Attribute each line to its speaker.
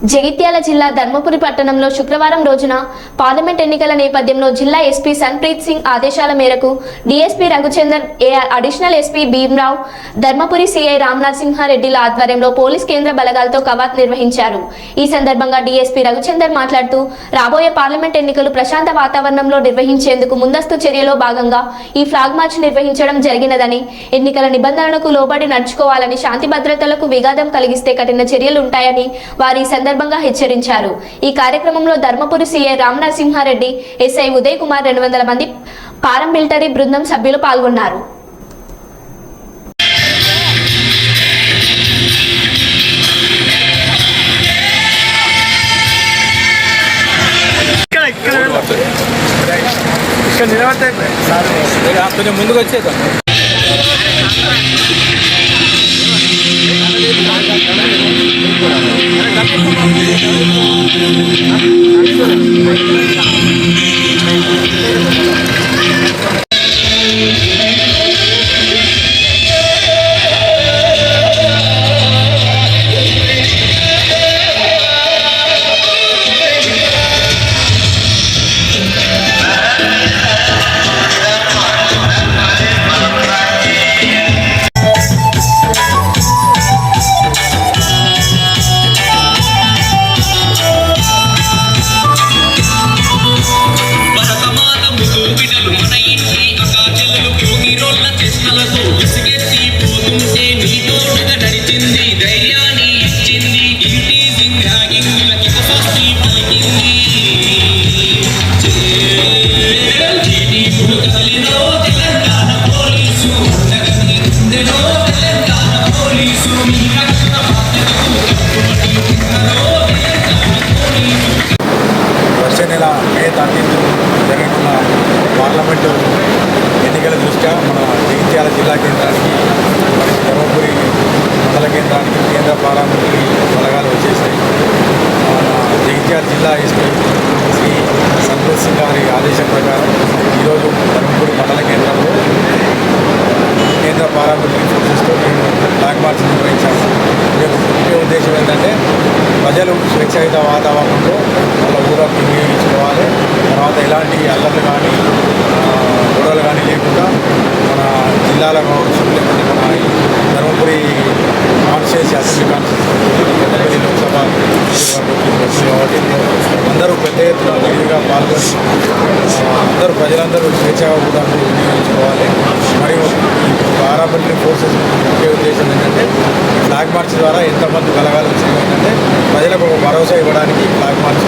Speaker 1: జగిత్యాల జిల్లా ధర్మపురి పట్టణంలో శుక్రవారం రోజున పార్లమెంట్ ఎన్నికల నేపథ్యంలో జిల్లా ఎస్పీ సన్ప్రీత్ సింగ్ ఆదేశాల మేరకు DSP Raghuchander AR additional SP Bhimrao Dharmapuri CI రామనరసింహారెడ్డిల ఆధ్వర్యంలో పోలీస్ కేంద్ర బలగాలతో కవాత్ నిర్వహించారు. ఈ సందర్భంగా డీఎస్పీ రఘుచందర్ మాట్లాడుతూ రాబోయే పార్లమెంట్ ఎన్నికలు ప్రశాంత వాతావరణంలో నిర్వహించేందుకు ముందస్తు చర్యలో భాగంగా ఈ ఫ్లాగ్ మార్చ్ నిర్వహించడం జరిగినదని ఎన్నికల నిబంధనలకు లోబడి నడుచుకోవాలని శాంతి భద్రతలకు విఘాతం కలిగిస్తే కఠిన చర్యలు ఉంటాయని వారి సందర్భంగా హెచ్చరించారు. ఈ కార్యక్రమంలో ధర్మపురి సీఐ రామనరసింహారెడ్డి ఎస్ఐ ఉదయ్ కుమార్ రెండు వందల మంది పారంమిలిటరీ బృందం సభ్యులు పాల్గొన్నారు.
Speaker 2: ఇక్కడ ముందుకు వచ్చేద్దాం
Speaker 3: Thank you. భోగిరోళ్ళ విసిగెత్తి పోతుంటే నీతోడుగా నడిచింది ధైర్యాన్ని ఇచ్చింది ఇంటి సింగాగింగులకి స్వస్తి పలికింది. తెలంగాణ పోలీసు మీ రక్షణ బాధ్యతకు కట్టుబడి ఉన్నారో తెలంగాణ పోలీసు
Speaker 2: వచ్చే నెల మే థర్టీన్త్ జరగనున్న పార్లమెంటు ఎన్నికల దృష్ట్యా మన జగిత్యాల జిల్లా కేంద్రానికి మరి ధర్మపురి మండల కేంద్రానికి కేంద్ర బలగాలు వచ్చేసాయి. మన జగిత్యాల జిల్లా ఎస్పీ శ్రీ సంతోష్ సింగ్ గారి ఆదేశం ప్రకారం ఈరోజు ధర్మపురి మండల కేంద్రంలో కేంద్ర పారామిలిటరీ ఫోర్సెస్తో మేము ఫ్లాగ్ మార్చ్ నిర్వహించాము. మేము ముఖ్య ఉద్దేశం ఏంటంటే ప్రజలు స్వేచ్ఛాయుత వాతావరణంలో వాళ్ళ ఊర వినియోగించుకోవాలి. తర్వాత ఎలాంటి అల్లర్లు కానీ గొడవలు కానీ లేకుండా మన జిల్లాలో పెద్ద ఎత్తున పాల్గొని అందరూ ప్రజలందరూ స్వేచ్ఛగా కూడా వినియోగించుకోవాలి మరియు పారామిలిటరీ ఫోర్సెస్ ముఖ్య ఉద్దేశం ఏంటంటే ఫ్లాగ్ మార్చ్ ద్వారా ఎంతమంది బలగాలు ఏంటంటే ప్రజలకు ఒక భరోసా ఇవ్వడానికి ఫ్లాగ్ మార్చ్